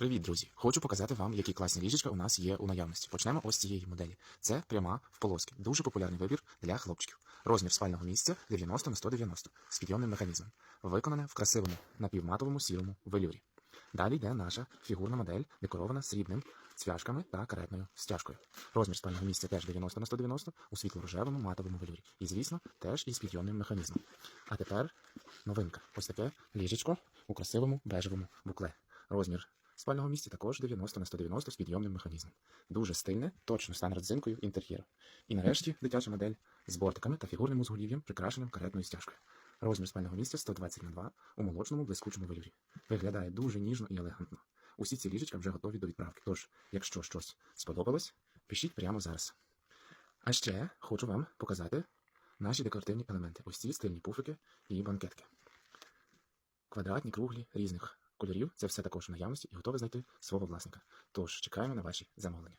Привіт, друзі! Хочу показати вам, які класні ліжечка у нас є у наявності. Почнемо ось цієї моделі. Це пряма в полоски. Дуже популярний вибір для хлопчиків. Розмір спального місця 90 на 190 з підйомним механізмом. Виконане в красивому напівматовому сірому велюрі. Далі йде наша фігурна модель, декорована срібним цвяшками та каретною стяжкою. Розмір спального місця теж 90 на 190 у світло-рожевому матовому велюрі. І, звісно, теж із підйомним механізмом. А тепер новинка. Ось таке ліжечко у красивому бежевому букле. Розмір спального місця також 90 на 190 з підйомним механізмом. Дуже стильне, точно стан родзинкою інтер'єру. І нарешті дитяча модель з бортиками та фігурним узголів'ям, прикрашеним каретною стяжкою. Розмір спального місця 120 на 2 у молочному блискучому велюрі. Виглядає дуже ніжно і елегантно. Усі ці ліжечка вже готові до відправки. Тож, якщо щось сподобалось, пишіть прямо зараз. А ще хочу вам показати наші декоративні елементи. Ось ці стильні пуфики і банкетки. Квадратні, круглі, різних кольорів. Це все також в наявності і готове знайти свого власника. Тож чекаємо на ваші замовлення.